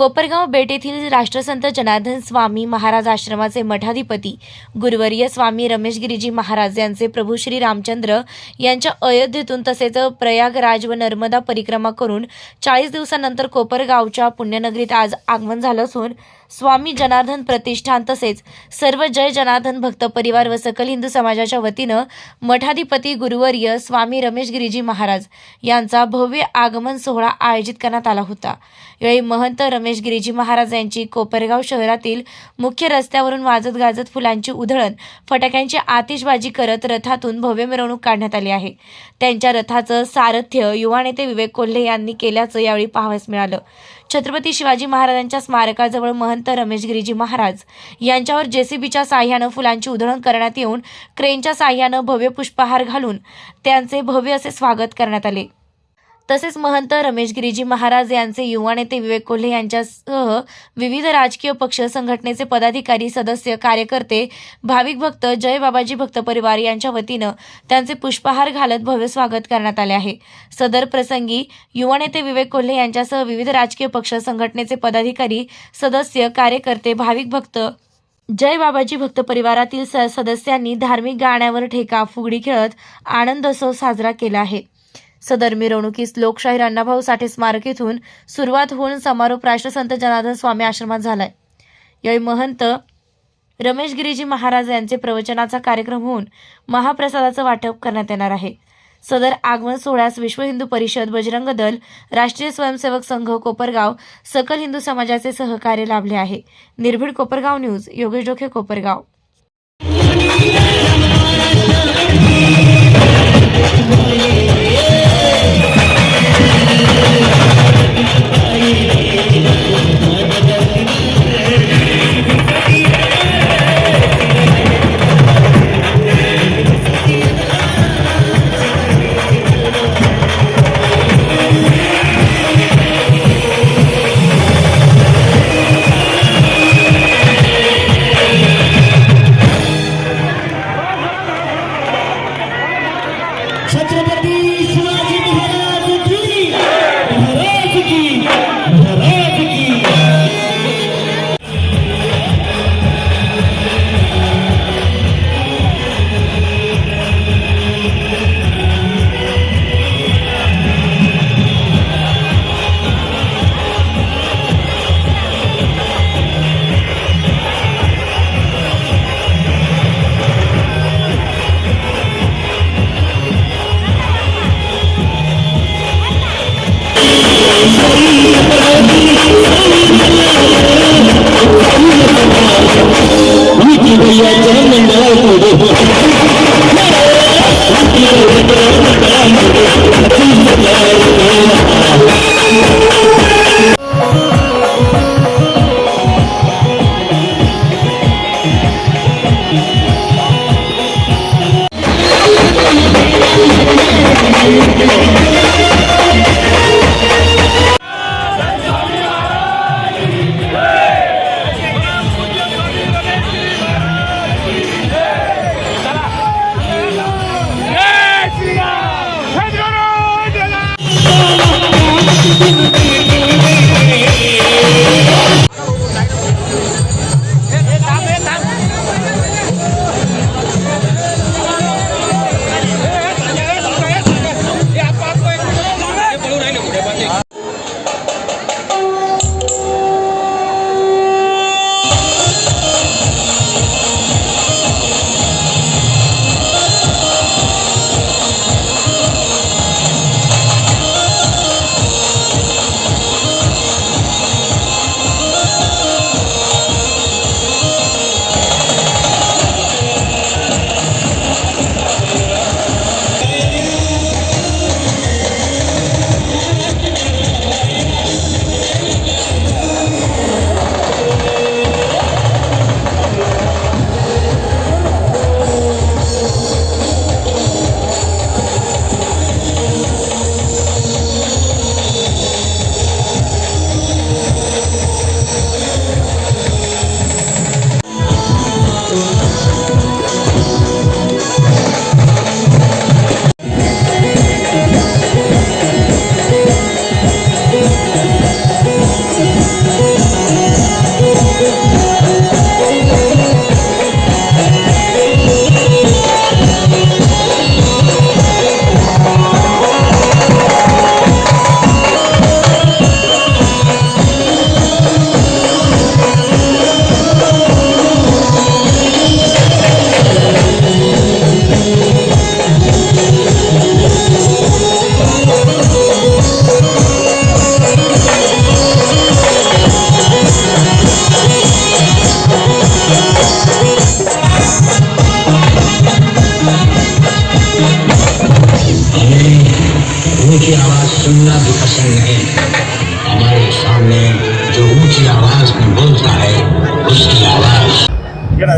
कोपरगाव बेट येथील राष्ट्रसंत जनार्दन स्वामी महाराज आश्रमाचे मठाधिपती गुरुवर्य स्वामी रमेश गिरीजी महाराज यांचे प्रभू श्री रामचंद्र यांच्या अयोध्येतून तसेच प्रयागराज व नर्मदा परिक्रमा करून चाळीस दिवसानंतर कोपरगावच्या पुण्यनगरीत आज आगमन झालं असून स्वामी जनार्दन प्रतिष्ठान तसेच सर्व जय जनार्दन भक्त परिवार व सकल हिंदू समाजाच्या वतीनं मठाधिपती गुरुवर्य स्वामी रमेश गिरीजी महाराज यांचा भव्य आगमन सोहळा आयोजित करण्यात आला होता. यावेळी महंत रमेश गिरीजी महाराज यांची कोपरगाव शहरातील मुख्य रस्त्यावरून वाजत गाजत फुलांची उधळण फटाक्यांची आतिषबाजी करत रथातून भव्य मिरवणूक काढण्यात आली आहे. त्यांच्या रथाचं सारथ्य युवा नेते विवेक कोल्हे यांनी केल्याचं यावेळी पाहावयास मिळालं. छत्रपती शिवाजी महाराजांच्या स्मारकाजवळ महंत रमेश गिरीजी महाराज यांच्यावर जेसीबीच्या साह्यानं फुलांची उधळण करण्यात येऊन क्रेनच्या साह्यानं भव्य पुष्पहार घालून त्यांचे भव्य असे स्वागत करण्यात आले. तसेच महंत रमेश गिरीजी महाराज यांचे युवा नेते विवेक कोल्हे यांच्यासह विविध राजकीय पक्ष संघटनेचे पदाधिकारी सदस्य कार्यकर्ते भाविक भक्त जय बाबाजी भक्त परिवार यांच्या वतीनं त्यांचे पुष्पहार घालत भव्य स्वागत करण्यात आले आहे. सदर प्रसंगी युवा नेते विवेक कोल्हे यांच्यासह विविध राजकीय पक्ष संघटनेचे पदाधिकारी सदस्य कार्यकर्ते भाविक भक्त जय बाबाजी भक्त परिवारातील स सदस्यांनी धार्मिक गाण्यावर ठेका फुगडी खेळत आनंदोत्सव साजरा केला आहे. सदर मिरवणुकीस लोकशाहीर अण्णाभाऊ साठे स्मारक इथून सुरुवात होऊन समारोप राष्ट्रसंत जनार्दन स्वामी आश्रमात झालाय. यावेळी महंत रमेश गिरीजी महाराज यांचे प्रवचनाचा कार्यक्रम होऊन महाप्रसादाचं वाटप करण्यात येणार आहे. सदर आगमन सोहळ्यास विश्व हिंदू परिषद बजरंग दल राष्ट्रीय स्वयंसेवक संघ कोपरगाव सकल हिंदू समाजाचे सहकार्य लाभले आहे. निर्भीड कोपरगाव न्यूज योगेश डोखे कोपरगाव. క్షత్రియ Yeah, yeah, yeah.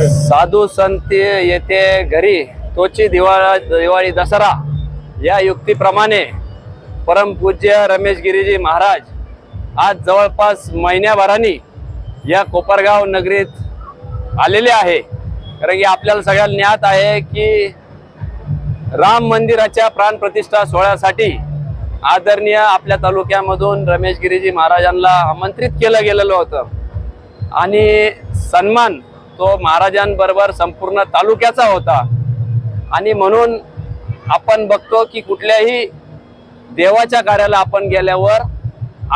साधू संत येते घरी तोची दिवाळा दिवाळी दसरा या युक्तीप्रमाणे परमपूज्य रमेश गिरीजी महाराज आज जवळपास महिन्याभरानी या कोपरगाव नगरीत आलेले आहे. कारण की आपल्याला सगळ्याला ज्ञात आहे की राम मंदिराच्या प्राणप्रतिष्ठा सोहळ्यासाठी आदरणीय आपल्या तालुक्यामधून रमेश गिरीजी महाराजांना आमंत्रित केलं गेलेलं होतं. आणि सन्मान तो महाराजांबरोबर संपूर्ण तालुक्याचा होता. आणि म्हणून आपण बघतो की कुठल्याही देवाच्या कार्याला आपण गेल्यावर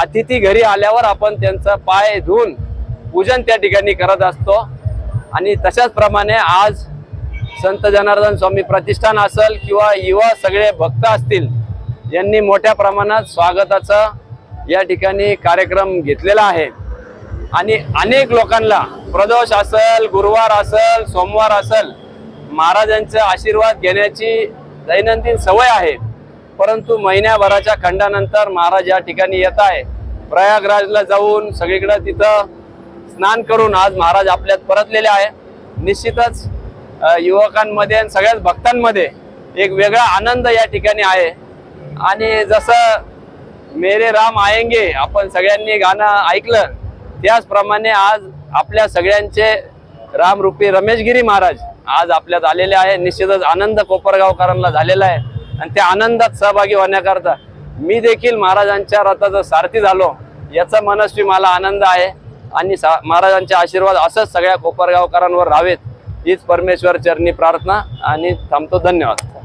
अतिथी घरी आल्यावर आपण त्यांचा पाय धुवून पूजन त्या ठिकाणी करत असतो. आणि तशाच प्रमाणे आज संत जनार्दन स्वामी प्रतिष्ठान असेल किंवा युवा सगळे भक्त असतील यांनी मोठ्या प्रमाणात स्वागताचा या ठिकाणी कार्यक्रम घेतलेला आहे. आणि अनेक लोकांना प्रदोष असेल गुरुवार असल सोमवार असेल महाराजांचा आशीर्वाद घेण्याची दैनंदिन सवय आहे. परंतु महिन्याभराच्या खंडानंतर महाराज या ठिकाणी येत आहे. प्रयागराजला जाऊन सगळीकडे तिथं स्नान करून आज महाराज आपल्यात परतलेले आहे. निश्चितच युवकांमध्ये आणि सगळ्याच भक्तांमध्ये एक वेगळा आनंद या ठिकाणी आहे. आणि जसं मेरे राम आएंगे आपण सगळ्यांनी गाणं ऐकलं त्याचप्रमाणे आज आपल्या सगळ्यांचे रामरूपी रमेशगिरी महाराज आज आपल्यात आलेले आहे. निश्चितच आनंद कोपरगावकरांना झालेला आहे. आणि त्या आनंदात सहभागी होण्याकरता मी देखील महाराजांच्या रथाचा सारथी झालो. याचा मनस्वी मला आनंद आहे. आणि सा महाराजांचे आशीर्वाद असंच सगळ्या कोपरगावकरांवर राहावेत. हीच परमेश्वर चरणी प्रार्थना आणि थांबतो. धन्यवाद.